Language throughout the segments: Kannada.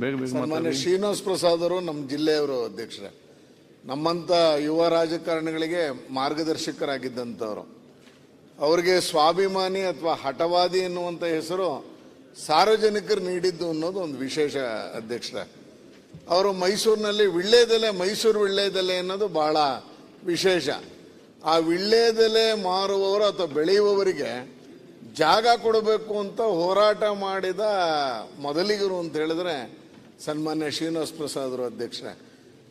ಬೇಗ ಬೇಗ ಸನ್ಮಾನ್ಯ ಶ್ರೀನಿವಾಸ್ ಪ್ರಸಾದ್ ಅವರು ನಮ್ಮ ಜಿಲ್ಲೆಯವರು ಅಧ್ಯಕ್ಷರೇ. ನಮ್ಮಂಥ ಯುವ ರಾಜಕಾರಣಿಗಳಿಗೆ ಮಾರ್ಗದರ್ಶಕರಾಗಿದ್ದಂಥವ್ರು. ಅವರಿಗೆ ಸ್ವಾಭಿಮಾನಿ ಅಥವಾ ಹಠವಾದಿ ಎನ್ನುವಂಥ ಹೆಸರು ಸಾರ್ವಜನಿಕರು ನೀಡಿದ್ದು ಅನ್ನೋದು ಒಂದು ವಿಶೇಷ ಅಧ್ಯಕ್ಷರ. ಅವರು ಮೈಸೂರಿನಲ್ಲಿ ವಿಳ್ಳೆದೆಲೆ ಮೈಸೂರು ವಿಳ್ಳೆದೆಲೆ ಅನ್ನೋದು ಬಹಳ ವಿಶೇಷ. ಆ ವಿಳ್ಳೆದೆಲೆ ಮಾರುವವರು ಅಥವಾ ಬೆಳೆಯುವವರಿಗೆ ಜಾಗ ಕೊಡಬೇಕು ಅಂತ ಹೋರಾಟ ಮಾಡಿದ ಮೊದಲಿಗರು ಅಂತ ಹೇಳಿದ್ರೆ ಸನ್ಮಾನ್ಯ ಶ್ರೀನಿವಾಸ ಪ್ರಸಾದ್ ಅವರು ಅಧ್ಯಕ್ಷರೇ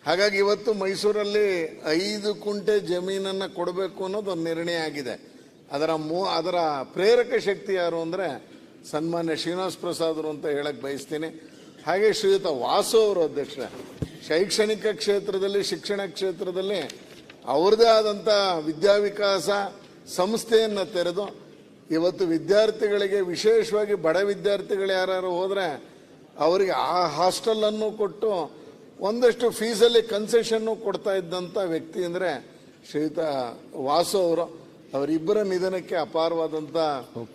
ಹಾಗಾಗಿ ಇವತ್ತು ಮೈಸೂರಲ್ಲಿ ಐದು ಕುಂಟೆ ಜಮೀನನ್ನು ಕೊಡಬೇಕು ಅನ್ನೋದು ಒಂದು ನಿರ್ಣಯ ಆಗಿದೆ. ಅದರ ಮೂ, ಅದರ ಪ್ರೇರಕ ಶಕ್ತಿ ಯಾರು ಅಂದರೆ ಸನ್ಮಾನ್ಯ ಶ್ರೀನಿವಾಸ ಪ್ರಸಾದ್ ಅಂತ ಹೇಳಕ್ಕೆ ಬಯಸ್ತೀನಿ. ಹಾಗೆ ಶ್ರೀಯುತ ವಾಸು ಅವರು ಅಧ್ಯಕ್ಷ. ಶೈಕ್ಷಣಿಕ ಕ್ಷೇತ್ರದಲ್ಲಿ, ಶಿಕ್ಷಣ ಕ್ಷೇತ್ರದಲ್ಲಿ ಅವ್ರದ್ದೇ ಆದಂಥ ವಿದ್ಯಾವಿಕಾಸ ಸಂಸ್ಥೆಯನ್ನು ತೆರೆದು, ಇವತ್ತು ವಿದ್ಯಾರ್ಥಿಗಳಿಗೆ ವಿಶೇಷವಾಗಿ ಬಡ ವಿದ್ಯಾರ್ಥಿಗಳು ಯಾರು ಹೋದರೆ ಅವರಿಗೆ ಆ ಹಾಸ್ಟೆಲನ್ನು ಕೊಟ್ಟು ಒಂದಷ್ಟು ಫೀಸಲ್ಲಿ ಕನ್ಸೆಷನ್ನು ಕೊಡ್ತಾ ಇದ್ದಂಥ ವ್ಯಕ್ತಿ ಅಂದರೆ ಶ್ರೀಯುತ ವಾಸು ಅವರು. ಅವರಿಬ್ಬರ ನಿಧನಕ್ಕೆ ಅಪಾರವಾದಂಥ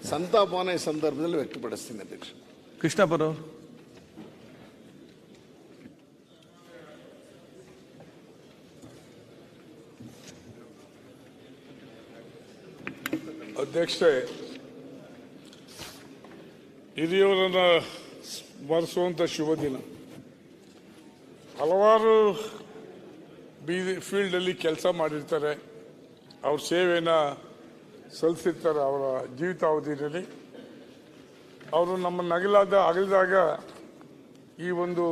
ಸಂತಾಪನ ಈ ಸಂದರ್ಭದಲ್ಲಿ ವ್ಯಕ್ತಪಡಿಸ್ತೀನಿ ಅಧ್ಯಕ್ಷ ಕೃಷ್ಣಪ್ಪರು ಅಧ್ಯಕ್ಷ ಹಿರಿಯವರನ್ನ ಸ್ಮರಿಸುವಂಥ ಶುಭ ದಿನ ಹಲವಾರು ಬೀದಿ ಫೀಲ್ಡಲ್ಲಿ ಕೆಲಸ ಮಾಡಿರ್ತಾರೆ. ಅವ್ರ ಸೇವೆಯನ್ನು ಸಲ್ಲಿಸಿರ್ತಾರೆ ಅವರ ಜೀವಿತಾವಧಿಯಲ್ಲಿ. ಅವರು ನಮ್ಮ ನಗಲಾದ, ಅಗಲಿದಾಗ ಈ ಒಂದು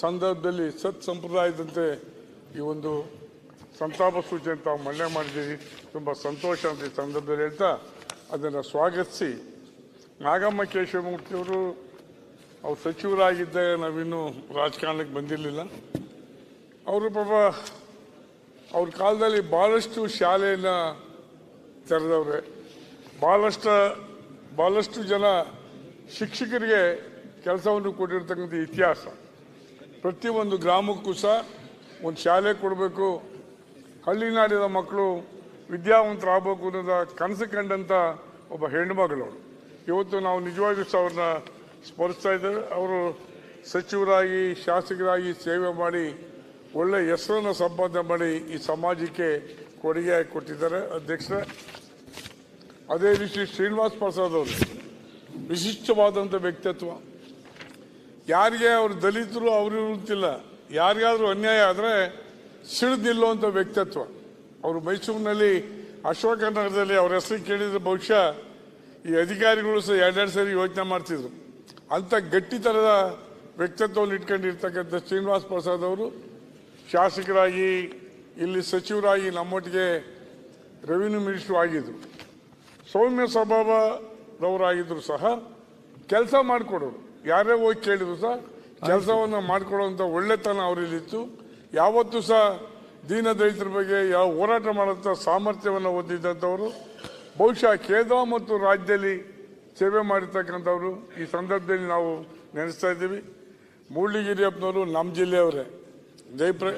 ಸಂದರ್ಭದಲ್ಲಿ ಸತ್ ಸಂಪ್ರದಾಯದಂತೆ ಈ ಒಂದು ಸಂತಾಪ ಸೂಚನೆ ತಾವು ಮಂಡನೆ ಮಾಡಿದ್ದೀರಿ. ತುಂಬ ಸಂತೋಷ ಅಂತ ಈ ಸಂದರ್ಭದಲ್ಲಿ ಹೇಳ್ತಾ ಅದನ್ನು ಸ್ವಾಗತಿಸಿ. ನಾಗಮ್ಮ ಕೇಶವಮೂರ್ತಿಯವರು ಅವ್ರು ಸಚಿವರಾಗಿದ್ದಾಗ ನಾವಿನ್ನೂ ರಾಜಕಾರಣಕ್ಕೆ ಬಂದಿರಲಿಲ್ಲ. ಅವರು ಪಾಪ, ಅವ್ರ ಕಾಲದಲ್ಲಿ ಭಾಳಷ್ಟು ಶಾಲೆಯನ್ನು ತೆರೆದವ್ರೆ. ಭಾಳಷ್ಟು ಭಾಳಷ್ಟು ಜನ ಶಿಕ್ಷಕರಿಗೆ ಕೆಲಸವನ್ನು ಕೊಟ್ಟಿರ್ತಕ್ಕಂಥ ಇತಿಹಾಸ. ಪ್ರತಿಯೊಂದು ಗ್ರಾಮಕ್ಕೂ ಸಹ ಒಂದು ಶಾಲೆ ಕೊಡಬೇಕು. ಹಳ್ಳಿನಾಡಿದ ಮಕ್ಕಳು ವಿದ್ಯಾವಂತರಾಗಬೇಕು ಅನ್ನೋದ ಕನಸು ಕಂಡಂಥ ಒಬ್ಬ ಹೆಣ್ಣು ಇವತ್ತು ನಾವು ನಿಜವಾಗಿಯೂ ಸಹ ಅವ್ರನ್ನ ಸ್ಮರಿಸ್ತಾ ಅವರು ಸಚಿವರಾಗಿ, ಶಾಸಕರಾಗಿ ಸೇವೆ ಮಾಡಿ, ಒಳ್ಳೆ ಹೆಸರನ್ನು ಸಂಪಾದನೆ ಮಾಡಿ ಈ ಸಮಾಜಕ್ಕೆ ಕೊಡುಗೆ ಕೊಟ್ಟಿದ್ದಾರೆ. ಅಧ್ಯಕ್ಷರೇ, ಅದೇ ರೀತಿ ಶ್ರೀನಿವಾಸ್ ಪ್ರಸಾದ್ ಅವರು ವಿಶಿಷ್ಟವಾದಂಥ ವ್ಯಕ್ತಿತ್ವ. ಯಾರಿಗೆ ಅವರು ದಲಿತರು ಅವರು ಇರುತ್ತಿಲ್ಲ ಯಾರಿಗಾದರೂ ಅನ್ಯಾಯ ಆದರೆ ಸಿಡಿದು ನಿಲ್ಲುವಂಥ ವ್ಯಕ್ತಿತ್ವ. ಅವರು ಮೈಸೂರಿನಲ್ಲಿ ಅಶೋಕನಗರದಲ್ಲಿ ಅವ್ರ ಹೆಸರು ಕೇಳಿದ್ರೆ ಬಹುಶಃ ಈ ಅಧಿಕಾರಿಗಳು ಸಹ ಎರಡೆರಡು ಸರಿ ಯೋಚನೆ ಮಾಡ್ತಿದ್ರು. ಅಂಥ ಗಟ್ಟಿತನದ ವ್ಯಕ್ತಿತ್ವವನ್ನು ಇಟ್ಕೊಂಡಿರ್ತಕ್ಕಂಥ ಶ್ರೀನಿವಾಸ್ ಪ್ರಸಾದ್ ಅವರು ಶಾಸಕರಾಗಿ, ಇಲ್ಲಿ ಸಚಿವರಾಗಿ ನಮ್ಮೊಟ್ಟಿಗೆ ರೆವಿನ್ಯೂ ಮಿನಿಸ್ಟ್ರು ಆಗಿದ್ರು. ಸೌಮ್ಯ ಸ್ವಭಾವದವರಾಗಿದ್ರು ಸಹ ಕೆಲಸ ಮಾಡಿಕೊಡೋರು. ಯಾರೇ ಹೋಗಿ ಕೇಳಿದ್ರು ಸಹ ಕೆಲಸವನ್ನು ಮಾಡಿಕೊಡುವಂಥ ಒಳ್ಳೆತನ ಅವರಲ್ಲಿತ್ತು. ಯಾವತ್ತೂ ಸಹ ದೀನ ದಲಿತರ ಬಗ್ಗೆ ಯಾವ ಹೋರಾಟ ಮಾಡುವಂಥ ಸಾಮರ್ಥ್ಯವನ್ನು ಹೊಂದಿದ್ದಂಥವರು. ಬಹುಶಃ ಕೇಂದ್ರ ಮತ್ತು ರಾಜ್ಯದಲ್ಲಿ ಸೇವೆ ಮಾಡಿರ್ತಕ್ಕಂಥವ್ರು ಈ ಸಂದರ್ಭದಲ್ಲಿ ನಾವು ನೆನೆಸ್ತಾ ಇದ್ದೀವಿ. ಮೂಡ್ಲಿಗಿರಿಯಪ್ಪನವರು ನಮ್ಮ ಜಿಲ್ಲೆಯವರೇ. ಜಯಪ್ರ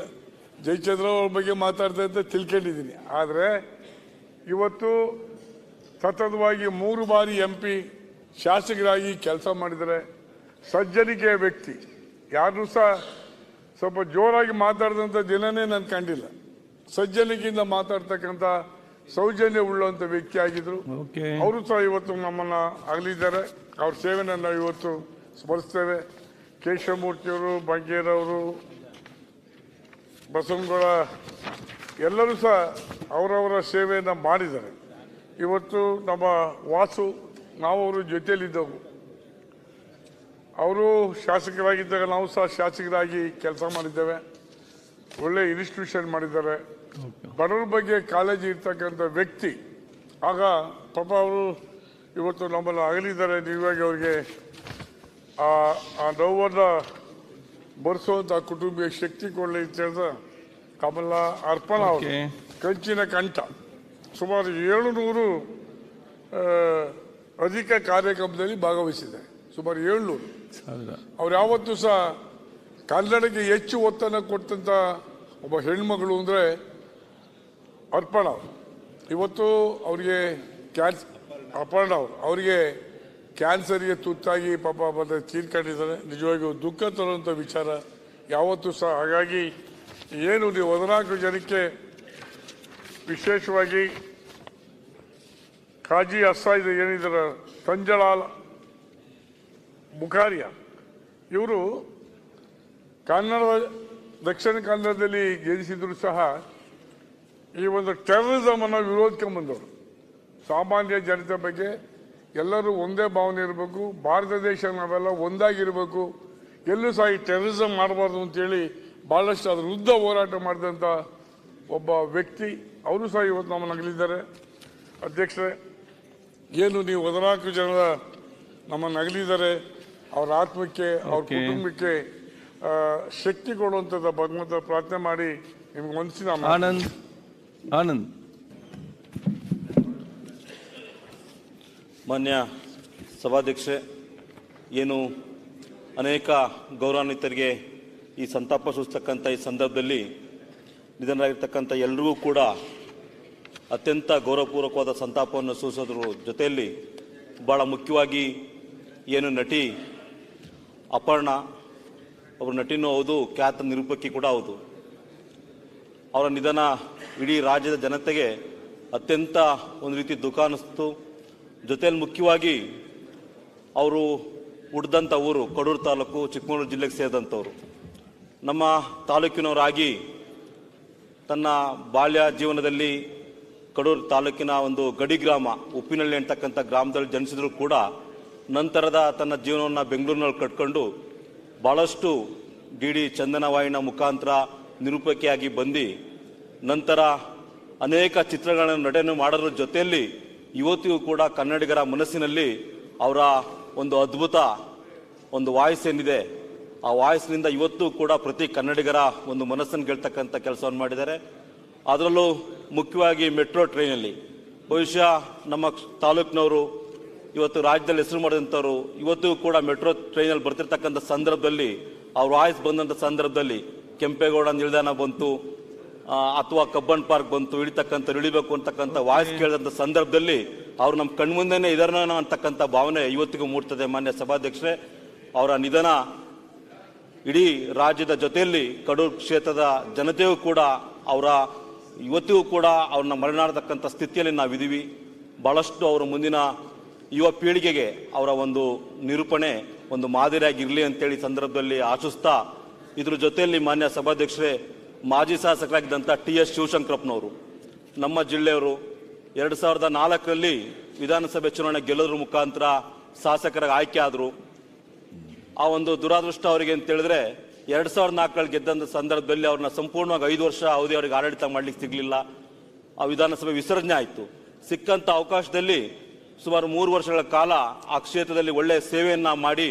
ಜಯಚಂದ್ರ ಅವ್ರ ಬಗ್ಗೆ ಮಾತಾಡ್ತಾ ಇದ್ದ, ತಿಳ್ಕೊಂಡಿದ್ದೀನಿ. ಆದರೆ ಇವತ್ತು ಸತತವಾಗಿ ಮೂರು ಬಾರಿ ಎಂ ಪಿ ಶಾಸಕರಾಗಿ ಕೆಲಸ ಮಾಡಿದರೆ ಸಜ್ಜನಿಕೆಯ ವ್ಯಕ್ತಿ. ಯಾರು ಸಹ ಸ್ವಲ್ಪ ಜೋರಾಗಿ ಮಾತಾಡಿದಂಥ ದಿನನೇ ನಾನು ಕಂಡಿಲ್ಲ. ಸಜ್ಜನಿಕೆಯಿಂದ ಮಾತಾಡ್ತಕ್ಕಂಥ ಸೌಜನ್ಯ ಉಳ್ಳುವಂಥ ವ್ಯಕ್ತಿ ಆಗಿದ್ರು. ಅವರು ಸಹ ಇವತ್ತು ನಮ್ಮನ್ನ ಅಗಲಿದ್ದಾರೆ. ಅವ್ರ ಸೇವೆಯನ್ನು ನಾವು ಇವತ್ತು ಸ್ಮರಿಸ್ತೇವೆ. ಕೇಶವಮೂರ್ತಿಯವರು ಬಂಗೇರವರು ಬಸವನಗೌಡ ಎಲ್ಲರೂ ಸಹ ಅವರವರ ಸೇವೆಯನ್ನು ಮಾಡಿದ್ದಾರೆ. ಇವತ್ತು ನಮ್ಮ ವಾಸು ನಾವು ಅವರು ಜೊತೆಯಲ್ಲಿದ್ದವು. ಅವರು ಶಾಸಕರಾಗಿದ್ದಾಗ ನಾವು ಸಹ ಶಾಸಕರಾಗಿ ಕೆಲಸ ಮಾಡಿದ್ದೇವೆ. ಒಳ್ಳೆ ಇನ್ಸ್ಟಿಟ್ಯೂಷನ್ ಮಾಡಿದ್ದಾರೆ. ಬಡವರ ಬಗ್ಗೆ ಕಾಳಜಿ ಇರ್ತಕ್ಕಂಥ ವ್ಯಕ್ತಿ ಆಗ ಪಾಪ ಅವರು ಇವತ್ತು ನಮ್ಮಲ್ಲಿ ಅಗಲಿದ್ದಾರೆ ನೀವಾಗಿ ಅವರಿಗೆ ಆ ಆ ನೋವನ್ನು ಬರೆಸುವಂಥ ಕುಟುಂಬಕ್ಕೆ ಶಕ್ತಿ ಕೊಡಲಿ ಅಂತ ಹೇಳಿದ ಕಮಲ ಅರ್ಪಣ ಅವರು. ಕಂಚಿನ ಕಂಠ. ಸುಮಾರು ಏಳುನೂರು ಅಧಿಕ ಕಾರ್ಯಕ್ರಮದಲ್ಲಿ ಭಾಗವಹಿಸಿದೆ ಸುಮಾರು ಏಳ್ನೂರು. ಅವ್ರು ಯಾವತ್ತೂ ಸಹ ಕನ್ನಡಕ್ಕೆ ಹೆಚ್ಚು ಒತ್ತನ್ನು ಕೊಟ್ಟಂತ ಒಬ್ಬ ಹೆಣ್ಮಗಳು ಅಂದರೆ ಅರ್ಪಣ. ಇವತ್ತು ಅವರಿಗೆ ಕ್ಯಾನ್ಸ್ ಅಪರ್ಣ ಅವರು. ಅವರಿಗೆ ಕ್ಯಾನ್ಸರ್ಗೆ ತುತ್ತಾಗಿ ಪಾಪ ಮತ್ತೆ ತೀರ್ಕೊಂಡಿದ್ದಾರೆ. ನಿಜವಾಗಿಯೂ ದುಃಖ ತರುವಂಥ ವಿಚಾರ. ಯಾವತ್ತೂ ಸಹ ಹಾಗಾಗಿ ಏನು ನೀವು ಹದಿನಾಲ್ಕು ಜನಕ್ಕೆ ವಿಶೇಷವಾಗಿ ಕಾಜಿ ಅಸ್ಸಾಯಿದ ಏನಿದ್ರ ತಂಜಳಾಲ್ ಬುಖಾರಿಯಾ ಇವರು ಕನ್ನಡ ದಕ್ಷಿಣ ಕನ್ನಡದಲ್ಲಿ ಗೆಲ್ಲಿಸಿದ್ರು ಸಹ ಈ ಒಂದು ಟೆರರಿಸಮ್ ಅನ್ನು ವಿರೋಧಿಸ್ಕೊಂಡ್ಬಂದವರು ಸಾಮಾನ್ಯ ಜನತೆ ಬಗ್ಗೆ ಎಲ್ಲರೂ ಒಂದೇ ಭಾವನೆ ಇರಬೇಕು. ಭಾರತ ದೇಶ ನಾವೆಲ್ಲ ಒಂದಾಗಿರಬೇಕು. ಎಲ್ಲೂ ಸಹ ಈ ಟೆರರಿಸಮ್ ಮಾಡಬಾರ್ದು ಅಂತೇಳಿ ಭಾಳಷ್ಟು ಅದ್ರ ವಿರುದ್ಧ ಹೋರಾಟ ಮಾಡಿದಂಥ ಒಬ್ಬ ವ್ಯಕ್ತಿ. ಅವರು ಸಹ ಇವತ್ತು ನಮ್ಮನ್ನು ಅಗಲಿದ್ದಾರೆ ಅಧ್ಯಕ್ಷರೇ ಏನು ನೀವು ಹದಿನಾಲ್ಕು ಜನರ ನಮ್ಮನ್ನು ಅಗಲಿದ್ದಾರೆ ಅವರ ಆತ್ಮಕ್ಕೆ ಅವ್ರ ಕುಟುಂಬಕ್ಕೆ ಶಕ್ತಿ ಕೊಡುವಂಥದ್ದು ಭಗವಂತ ಪ್ರಾರ್ಥನೆ ಮಾಡಿ ನಿಮ್ಗೆ ಮನಸ್ಸಿನ ಆನಂದ್ ಆನಂದ್. ಮಾನ್ಯ ಸಭಾಧ್ಯಕ್ಷೆ ಏನು ಅನೇಕ ಗೌರವಾನ್ವಿತರಿಗೆ ಈ ಸಂತಾಪ ಸೂಚಿಸ್ತಕ್ಕಂಥ ಈ ಸಂದರ್ಭದಲ್ಲಿ ನಿಧನರಾಗಿರ್ತಕ್ಕಂಥ ಎಲ್ರಿಗೂ ಕೂಡ ಅತ್ಯಂತ ಗೌರವಪೂರ್ವಕವಾದ ಸಂತಾಪವನ್ನು ಸೂಚಿಸೋದ್ರ ಜೊತೆಯಲ್ಲಿ ಭಾಳ ಮುಖ್ಯವಾಗಿ ಏನು ನಟಿ ಅಪರ್ಣ ಅವರು ನಟಿನೂ ಹೌದು, ಖ್ಯಾತ ನಿರೂಪಕಿ ಕೂಡ ಹೌದು. ಅವರ ನಿಧನ ಇಡೀ ರಾಜ್ಯದ ಜನತೆಗೆ ಅತ್ಯಂತ ಒಂದು ರೀತಿ ದುಃಖ ಅನ್ನಿಸ್ತು ಜೊತೆಯಲ್ಲಿ ಮುಖ್ಯವಾಗಿ ಅವರು ಹುಡ್ದಂಥ ಊರು ಕಡೂರು ತಾಲೂಕು, ಚಿಕ್ಕಮಗಳೂರು ಜಿಲ್ಲೆಗೆ ಸೇರಿದಂಥವ್ರು. ನಮ್ಮ ತಾಲೂಕಿನವರಾಗಿ ತನ್ನ ಬಾಲ್ಯ ಜೀವನದಲ್ಲಿ ಕಡೂರು ತಾಲೂಕಿನ ಒಂದು ಗಡಿ ಗ್ರಾಮ, ಉಪ್ಪಿನಳ್ಳಿ ಅಂತಕ್ಕಂಥ ಗ್ರಾಮದಲ್ಲಿ ಜನಿಸಿದ್ರು ಕೂಡ ನಂತರದ ತನ್ನ ಜೀವನವನ್ನು ಬೆಂಗಳೂರಿನಲ್ಲಿ ಕಟ್ಕೊಂಡು ಭಾಳಷ್ಟು ಡಿ ಡಿ ಚಂದನವಾಯಿನ ಮುಖಾಂತರ ನಿರೂಪಕಿಯಾಗಿ ಬಂದು ನಂತರ ಅನೇಕ ಚಿತ್ರಗಳನ್ನು ನಟನೆ ಮಾಡೋದ್ರ ಜೊತೆಯಲ್ಲಿ ಇವತ್ತಿಗೂ ಕೂಡ ಕನ್ನಡಿಗರ ಮನಸ್ಸಿನಲ್ಲಿ ಅವರ ಒಂದು ಅದ್ಭುತ ಒಂದು ವಾಯ್ಸ್ ಏನಿದೆ, ಆ ವಾಯ್ಸ್ನಿಂದ ಇವತ್ತು ಕೂಡ ಪ್ರತಿ ಕನ್ನಡಿಗರ ಒಂದು ಮನಸ್ಸನ್ನು ಗೆಲ್ತಕ್ಕಂಥ ಕೆಲಸವನ್ನು ಮಾಡಿದ್ದಾರೆ. ಅದರಲ್ಲೂ ಮುಖ್ಯವಾಗಿ ಮೆಟ್ರೋ ಟ್ರೈನಲ್ಲಿ. ಬಹುಶಃ ನಮ್ಮ ತಾಲೂಕಿನವರು ಇವತ್ತು ರಾಜ್ಯದಲ್ಲಿ ಹೆಸರು ಮಾಡಿದಂಥವ್ರು ಇವತ್ತು ಕೂಡ ಮೆಟ್ರೋ ಟ್ರೈನಲ್ಲಿ ಬರ್ತಿರ್ತಕ್ಕಂಥ ಸಂದರ್ಭದಲ್ಲಿ ಅವ್ರ ವಾಯ್ಸ್ ಬಂದಂಥ ಸಂದರ್ಭದಲ್ಲಿ ಕೆಂಪೇಗೌಡ ನಿಲ್ದಾಣ ಬಂತು ಅಥವಾ ಕಬ್ಬನ್ ಪಾರ್ಕ್ ಬಂತು ಇಳಿತಕ್ಕಂಥ ಇಳಿಬೇಕು ಅಂತಕ್ಕಂಥ ವಾಯ್ಸ್ ಕೇಳಿದಂಥ ಸಂದರ್ಭದಲ್ಲಿ ಅವ್ರು ನಮ್ಮ ಕಣ್ಮುಂದೆನೇ ಇದರನ ಅಂತಕ್ಕಂಥ ಭಾವನೆ ಇವತ್ತಿಗೂ ಮೂಡ್ತದೆ ಮಾನ್ಯ ಸಭಾಧ್ಯಕ್ಷರೇ. ಅವರ ನಿಧನ ಇಡೀ ರಾಜ್ಯದ ಜೊತೆಯಲ್ಲಿ ಕಡೂರು ಕ್ಷೇತ್ರದ ಜನತೆಯೂ ಕೂಡ ಅವರ ಇವತ್ತಿಗೂ ಕೂಡ ಅವ್ರನ್ನ ಮರಣಾಡತಕ್ಕಂಥ ಸ್ಥಿತಿಯಲ್ಲಿ ನಾವಿದ್ದೀವಿ. ಭಾಳಷ್ಟು ಅವರ ಮುಂದಿನ ಯುವ ಪೀಳಿಗೆಗೆ ಅವರ ಒಂದು ನಿರೂಪಣೆ, ಒಂದು ಮಾದರಿಯಾಗಿರಲಿ ಅಂತೇಳಿ ಸಂದರ್ಭದಲ್ಲಿ ಆಶಿಸ್ತಾ, ಇದ್ರ ಜೊತೆಯಲ್ಲಿ ಮಾನ್ಯ ಸಭಾಧ್ಯಕ್ಷರೇ, ಮಾಜಿ ಶಾಸಕರಾಗಿದ್ದಂಥ ಟಿ ಎಸ್ ಶಿವಶಂಕರಪ್ಪನವರು, ನಮ್ಮ ಜಿಲ್ಲೆಯವರು ಎರಡು ಸಾವಿರದ ನಾಲ್ಕರಲ್ಲಿ ವಿಧಾನಸಭೆ ಚುನಾವಣೆ ಗೆಲ್ಲೋದ್ರ ಮುಖಾಂತರ ಶಾಸಕರಾಗಿ ಆಯ್ಕೆ ಆದರು. ಆ ಒಂದು ದುರಾದೃಷ್ಟ ಅವರಿಗೆ ಅಂತ ಹೇಳಿದ್ರೆ, ಎರಡು ಸಾವಿರದ ನಾಲ್ಕರಲ್ಲಿ ಗೆದ್ದಂಥ ಸಂದರ್ಭದಲ್ಲಿ ಅವ್ರನ್ನ ಸಂಪೂರ್ಣವಾಗಿ ಐದು ವರ್ಷ ಅವಧಿ ಅವರಿಗೆ ಆಡಳಿತ ಮಾಡ್ಲಿಕ್ಕೆ ಸಿಗಲಿಲ್ಲ. ಆ ವಿಧಾನಸಭೆ ವಿಸರ್ಜನೆ ಆಯಿತು. ಸಿಕ್ಕಂಥ ಅವಕಾಶದಲ್ಲಿ ಸುಮಾರು ಮೂರು ವರ್ಷಗಳ ಕಾಲ ಆ ಕ್ಷೇತ್ರದಲ್ಲಿ ಒಳ್ಳೆಯ ಸೇವೆಯನ್ನು ಮಾಡಿ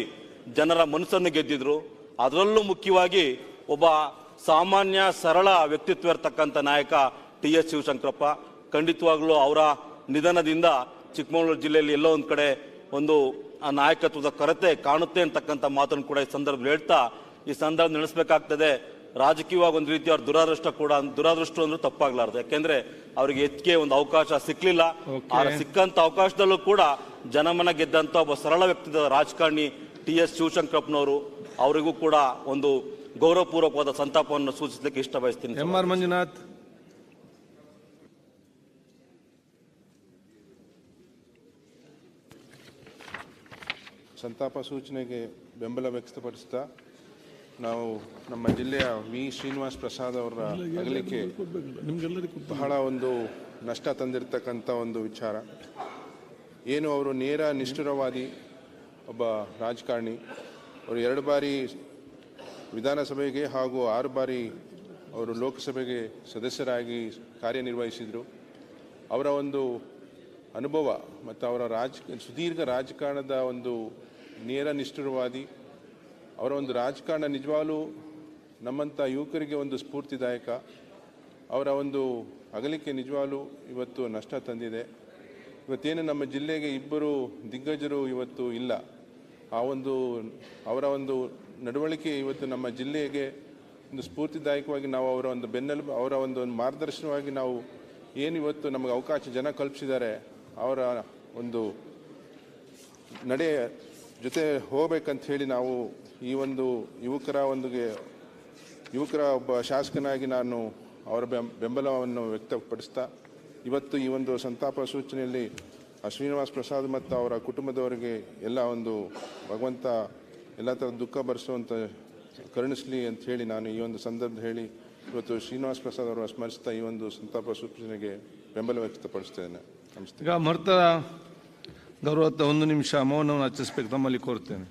ಜನರ ಮನಸ್ಸನ್ನು ಗೆದ್ದಿದ್ರು. ಅದರಲ್ಲೂ ಮುಖ್ಯವಾಗಿ ಒಬ್ಬ ಸಾಮಾನ್ಯ, ಸರಳ ವ್ಯಕ್ತಿತ್ವ ಇರತಕ್ಕಂಥ ನಾಯಕ ಟಿ ಎಸ್ ಶಿವಶಂಕರಪ್ಪ. ಖಂಡಿತವಾಗ್ಲೂ ಅವರ ನಿಧನದಿಂದ ಚಿಕ್ಕಮಗಳೂರು ಜಿಲ್ಲೆಯಲ್ಲಿ ಎಲ್ಲೋ ಒಂದು ಕಡೆ ಒಂದು ಆ ನಾಯಕತ್ವದ ಕೊರತೆ ಕಾಣುತ್ತೆ ಅಂತಕ್ಕಂಥ ಮಾತನ್ನು ಕೂಡ ಈ ಸಂದರ್ಭದಲ್ಲಿ ಹೇಳ್ತಾ ಈ ಸಂದರ್ಭ ನಡೆಸಬೇಕಾಗ್ತದೆ. ರಾಜಕೀಯವಾಗಿ ಒಂದು ರೀತಿ ಅವ್ರ ದುರಾದೃಷ್ಟ ಕೂಡ ದುರಾದೃಷ್ಟ ಅಂದ್ರೆ ತಪ್ಪಾಗ್ಲಾರ್ದು. ಯಾಕೆಂದ್ರೆ ಅವ್ರಿಗೆ ಹೆಚ್ಚಿಗೆ ಒಂದು ಅವಕಾಶ ಸಿಕ್ಲಿಲ್ಲ. ಆ ಸಿಕ್ಕಂತ ಅವಕಾಶದಲ್ಲೂ ಕೂಡ ಜನಮನ ಗೆದ್ದಂತ ಒಬ್ಬ ಸರಳ ವ್ಯಕ್ತಿತ್ವದ ರಾಜಕಾರಣಿ ಟಿ ಎಸ್ ಶಿವಶಂಕರಪ್ಪನವರು ಅವರಿಗೂ ಕೂಡ ಒಂದು ಗೌರವಪೂರ್ವಕವಾದ ಸಂತಾಪವನ್ನು ಸೂಚಿಸಲಿಕ್ಕೆ ಇಷ್ಟ ಬಯಸ್ತೀನಿ ಎಂ ಆರ್ ಮಂಜುನಾಥ್. ಸಂತಾಪ ಸೂಚನೆಗೆ ಬೆಂಬಲ ವ್ಯಕ್ತಪಡಿಸ್ತಾ ನಾವು ನಮ್ಮ ಜಿಲ್ಲೆಯ ವಿ. ಶ್ರೀನಿವಾಸ್ ಪ್ರಸಾದ್ ಅವರ ಅಗಲಿಕೆ ಬಹಳ ಒಂದು ನಷ್ಟ ತಂದಿರತಕ್ಕಂಥ ಒಂದು ವಿಚಾರ. ಏನು ಅವರು ನೇರ ನಿಷ್ಠುರವಾದಿ ಒಬ್ಬ ರಾಜಕಾರಣಿ. ಅವರು ಎರಡು ಬಾರಿ ವಿಧಾನಸಭೆಗೆ ಹಾಗೂ ಆರು ಬಾರಿ ಅವರು ಲೋಕಸಭೆಗೆ ಸದಸ್ಯರಾಗಿ ಕಾರ್ಯನಿರ್ವಹಿಸಿದರು. ಅವರ ಒಂದು ಅನುಭವ ಮತ್ತು ಅವರ ರಾಜ ಸುದೀರ್ಘ ರಾಜಕಾರಣದ ಒಂದು ನೇರ ನಿಷ್ಠುರವಾದಿ ಅವರ ಒಂದು ರಾಜಕಾರಣ ನಿಜವಾಗಲೂ ನಮ್ಮಂಥ ಯುವಕರಿಗೆ ಒಂದು ಸ್ಫೂರ್ತಿದಾಯಕ. ಅವರ ಒಂದು ಅಗಲಿಕೆ ನಿಜವಾಗಲೂ ಇವತ್ತು ನಷ್ಟ ತಂದಿದೆ. ಇವತ್ತೇನು ನಮ್ಮ ಜಿಲ್ಲೆಗೆ ಇಬ್ಬರು ದಿಗ್ಗಜರು ಇವತ್ತು ಇಲ್ಲ. ಆ ಒಂದು ಅವರ ಒಂದು ನಡವಳಿಕೆ ಇವತ್ತು ನಮ್ಮ ಜಿಲ್ಲೆಗೆ ಒಂದು ಸ್ಫೂರ್ತಿದಾಯಕವಾಗಿ ನಾವು ಅವರ ಒಂದು ಬೆನ್ನೆಲುಬು ಅವರ ಒಂದು ಮಾರ್ಗದರ್ಶನವಾಗಿ ನಾವು ಏನು ಇವತ್ತು ನಮಗೆ ಅವಕಾಶ ಜನ ಕಲ್ಪಿಸಿದ್ದಾರೆ. ಅವರ ಒಂದು ನಡೆ ಜೊತೆ ಹೋಗ್ಬೇಕಂತ ಹೇಳಿ ನಾವು ಈ ಒಂದು ಯುವಕರ ಒಂದು ಯುವಕರ ಒಬ್ಬ ಶಾಸಕನಾಗಿ ನಾನು ಅವರ ಬೆಂಬಲವನ್ನು ವ್ಯಕ್ತಪಡಿಸ್ತಾ, ಇವತ್ತು ಈ ಒಂದು ಸಂತಾಪ ಸೂಚನೆಯಲ್ಲಿ ಶ್ರೀನಿವಾಸ್ ಪ್ರಸಾದ್ ಮತ್ತು ಅವರ ಕುಟುಂಬದವರಿಗೆ ಎಲ್ಲ ಒಂದು ಭಗವಂತ ಎಲ್ಲ ಥರ ದುಃಖ ಭರಿಸುವಂಥ ಕರುಣಿಸಲಿ ಅಂತ ಹೇಳಿ ನಾನು ಈ ಒಂದು ಸಂದರ್ಭ ಹೇಳಿ, ಇವತ್ತು ಶ್ರೀನಿವಾಸ್ ಪ್ರಸಾದ್ ಅವರು ಸ್ಮರಿಸ್ತಾ ಈ ಒಂದು ಸಂತಾಪ ಸೂಚನೆಗೆ ಬೆಂಬಲ ವ್ಯಕ್ತಪಡಿಸ್ತೇನೆ. ಈಗ ಮರ್ತ ಗೌರವತ್ತ ಒಂದು ನಿಮಿಷ ಮೌನವನ್ನು ಹಚ್ಚಿಸ್ಬೇಕು ತಮ್ಮಲ್ಲಿ ಕೋರ್ತೇನೆ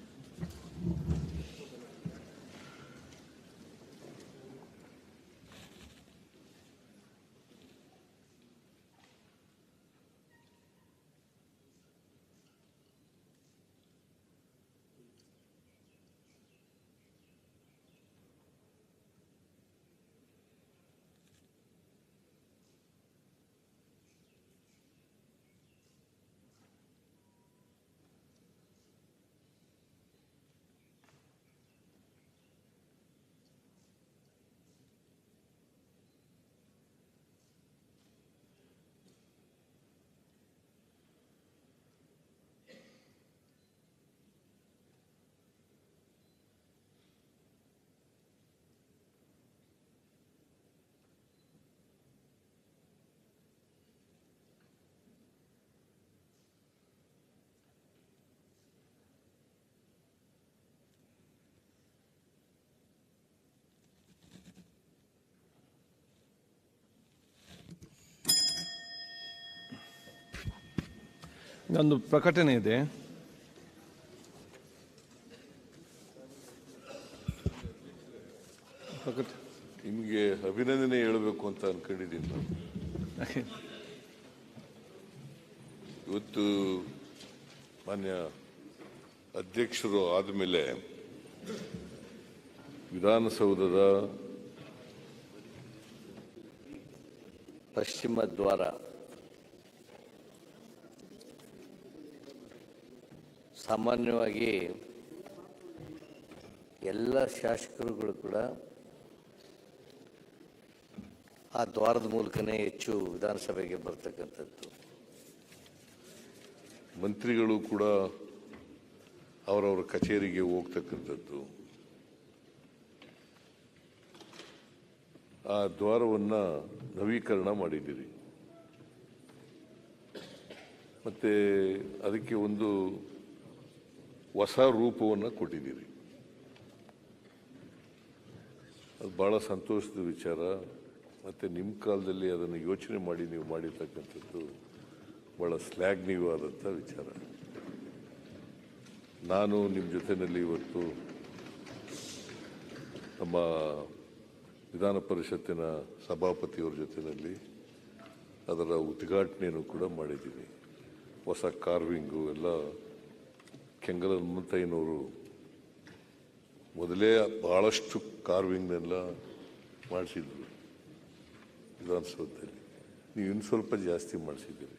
ಒಂದು ಪ್ರಕಟಣೆ ಇದೆ. ಪ್ರಕಟ ನಿಮಗೆ ಅಭಿನಂದನೆ ಹೇಳಬೇಕು ಅಂತ ಅನ್ಕೊಂಡಿದ್ದೀನಿ. ನಾನು ಇವತ್ತು ಮಾನ್ಯ ಅಧ್ಯಕ್ಷರು ಆದಮೇಲೆ ವಿಧಾನಸೌಧದ ಪಶ್ಚಿಮ ದ್ವಾರ ಸಾಮಾನ್ಯವಾಗಿ ಎಲ್ಲ ಶಾಸಕರುಗಳು ಕೂಡ ಆ ದ್ವಾರದ ಮೂಲಕನೇ ಹೆಚ್ಚು ವಿಧಾನಸಭೆಗೆ ಬರ್ತಕ್ಕಂಥದ್ದು. ಮಂತ್ರಿಗಳು ಕೂಡ ಅವರವರ ಕಚೇರಿಗೆ ಹೋಗ್ತಕ್ಕಂಥದ್ದು. ಆ ದ್ವಾರವನ್ನು ನವೀಕರಣ ಮಾಡಿದ್ದೀರಿ. ಮತ್ತೆ ಅದಕ್ಕೆ ಒಂದು ಹೊಸ ರೂಪವನ್ನು ಕೊಟ್ಟಿದ್ದೀರಿ. ಅದು ಭಾಳ ಸಂತೋಷದ ವಿಚಾರ. ಮತ್ತು ನಿಮ್ಮ ಕಾಲದಲ್ಲಿ ಅದನ್ನು ಯೋಚನೆ ಮಾಡಿ ನೀವು ಮಾಡಿರ್ತಕ್ಕಂಥದ್ದು ಭಾಳ ಶ್ಲಾಘನೀಯವಾದಂಥ ವಿಚಾರ. ನಾನು ನಿಮ್ಮ ಜೊತೆಯಲ್ಲಿ ಇವತ್ತು ನಮ್ಮ ವಿಧಾನ ಪರಿಷತ್ತಿನ ಸಭಾಪತಿಯವ್ರ ಜೊತೆಯಲ್ಲಿ ಅದರ ಉದ್ಘಾಟನೆಯನ್ನು ಕೂಡ ಮಾಡಿದ್ದೀನಿ. ಹೊಸ ಕಾರ್ವಿಂಗು ಎಲ್ಲ ಕೆಂಗಲ ಹನುಮಂತಯ್ಯನವರು ಮೊದಲೇ ಭಾಳಷ್ಟು ಕಾರ್ವಿಂಗ್ನೆಲ್ಲ ಮಾಡಿಸಿದ್ರು ವಿಧಾನಸೌಧದಲ್ಲಿ. ನೀವು ಇನ್ನು ಸ್ವಲ್ಪ ಜಾಸ್ತಿ ಮಾಡಿಸಿದ್ದೀರಿ.